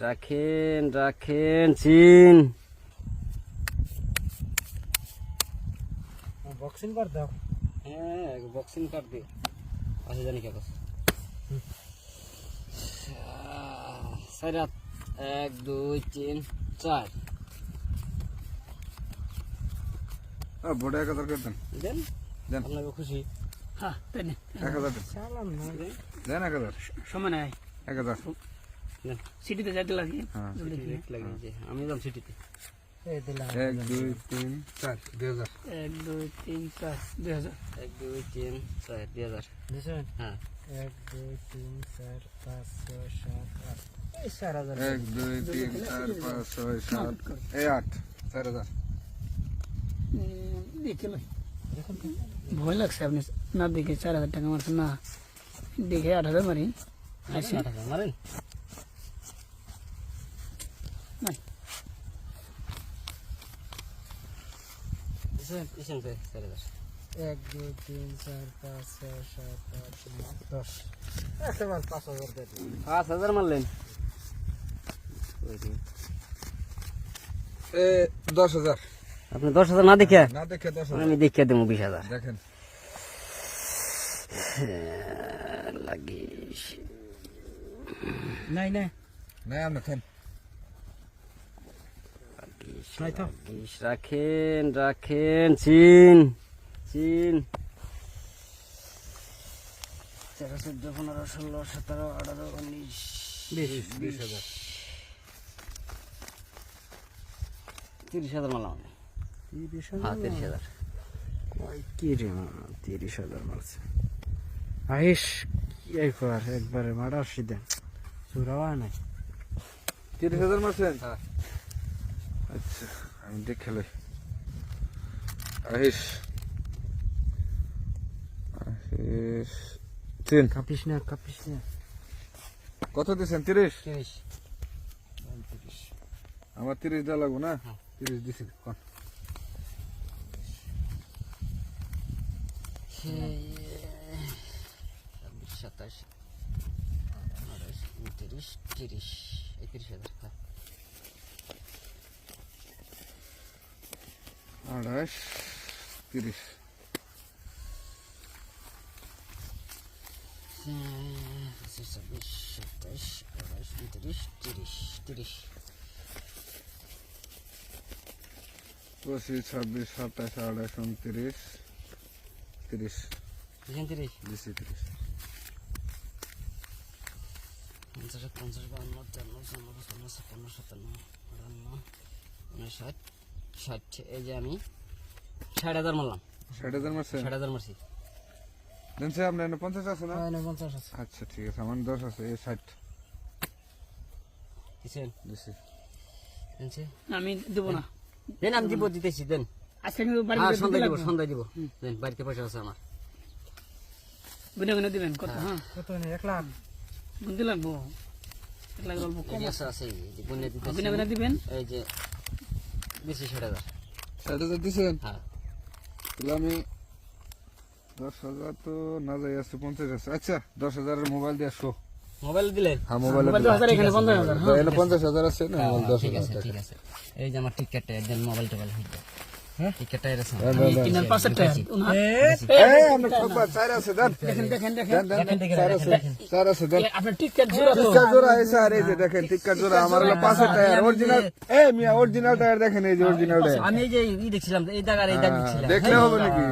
রাখেন রাখেন চিন। বক্সিং কর দাও। হ্যাঁ বক্সিং কাট দে। আছে জানি কে চার হাত এক দুই তিন চার। বড় এক হাজার করে দেন। দেন? দেন। আপনাকে খুশি? হ্যাঁ তাই এক হাজার দেন। এক হাজার। সময় নাই। এক হাজার। সিটিতে যাইতে লাগে? হ্যাঁ ঠিক আমি যাম সিটিতে। এক দুই তিন চার দুই হাজার। এক দুই তিন চার দুই হাজার। এক দুই তিন চার দুই হাজার। হ্যাঁ। এক দুই তিন চার পাঁচ ছয় সাত আট। চার হাজার। এক দুই তিন চার পাঁচ ছয় সাত এই আট চার হাজার। দেখে লই ভয় লাগছে আপনি না দেখে চার হাজার টাকা মারছেন না দেখে আট হাজার মারি আট হাজার মারেন? চার হাজার এক দুই তিন চার পাঁচ ছয় সাত আট নয়। দশ। একেবার পাঁচ হাজার পাঁচ হাজার মারলেন এ দশ হাজার। আপনি দশ হাজার না দেখে? না দেখে দশ হাজার। আমি দেখিয়ে দেবো বিশ হাজার। দেখেন। লাগিস নাই নাই। নাই লাগিস, রাখেন রাখেন চিন চিন তেরো চোদ্দ পনেরো ষোলো সতেরো আঠারো উনিশ বিশ বিশ হাজার তিরিশ হাজার। তিরিশ হ্যাঁ তিরিশ হাজার কি রে মা তিরিশ হাজার মারছে একবারে মারা সিধে চুরাওয়া নাই। তিরিশ হাজার মারছেন হ্যাঁ। আচ্ছা আমি দেখে লই। আহিস। আহিস। তিন। কাপিস না কাপিস না। কত দিচ্ছেন তিরিশ? তিরিশ। আমার তিরিশ দেওয়া লাগবো না? হ্যাঁ। তিরিশ দিছি কোন। সাতাশ আঠাশ উনত্রিশ তিরিশ একত্রিশ হাজার হ্যাঁ আঠাশ তিরিশ পঁচিশ ছাব্বিশ সাতাশ আঠাশ উনত্রিশ তিরিশ তিরিশ পঁচিশ ছাব্বিশ সাতাশ আঠাশ উনত্রিশ তিরিশ এখান তিরিশ দিছি তিরিশ পঞ্চাশ পঞ্চাশ বান্ন তেন্ন চন্ন পঞ্চান্ন ছাপ্পান্ন সাতান্ন আটান্ন উনষাট ষাট এই যে আমি ষাট হাজার মারলাম। ষাট হাজার মারছেন? ষাট হাজার মারছি। দেন সে আপনার পঞ্চাশ আছে না? পঞ্চাশ আছে। আচ্ছা ঠিক আছে আমার দশ আছে এই ষাট। কিসেন আমি দেবো না। দেন আমি দিব দিতেছি দেন। আজকে কিন্তু বাড়ি হ্যাঁ সন্ধ্যায় দিব সন্ধ্যায় দিব। দেন বাড়িতে পয়সা আছে আমার। গুনে গুনে দিবেন কত? হ্যাঁ। কত নেই এক লাখ। গুনতে লাগবো। এক লাখ অল্প কম আছে। আছে গুনে দিবেন। এই যে দিছি ষাট হাজার। ষাট হাজার দিছেন? হ্যাঁ। তাহলে আমি দশ হাজার তো না যাই আছে পঞ্চাশ আছে। আচ্ছা দশ হাজারের মোবাইল দিয়ে আসো। মোবাইল দিলেন? হ্যাঁ মোবাইল দশ এখানে পঞ্চাশ হাজার হ্যাঁ। এনে পঞ্চাশ হাজার আছে না? মোবাইল দশ ঠিক হাজার আছে ঠিক আছে। এই যে আমার টিকিটটা একদিন মোবাইল টোবাইল হ্যাঁ টিকেটটা এরকম কিনেন পাঁচের টাকা ওনার- এই আমরা ঠকবা চার আছে দেন দেখেন দেখেন দেখেন দেন দেন চার আছে চার আছে দেন এ, আপনার টিকিট জোড়া তো। টিক্কা জোড়া এই স্যার এই যে দেখেন টিক্কা জোড়া আমার হলো পাঁচের টায়ার অরিজিনাল এই মিয়া অরিজিনাল টায়ার দেখেন এই যে অরিজিনাল টায়ার। আমি দেখছিলাম এই জায়গার এই দেখছিলাম দেখলে হবে নাকি?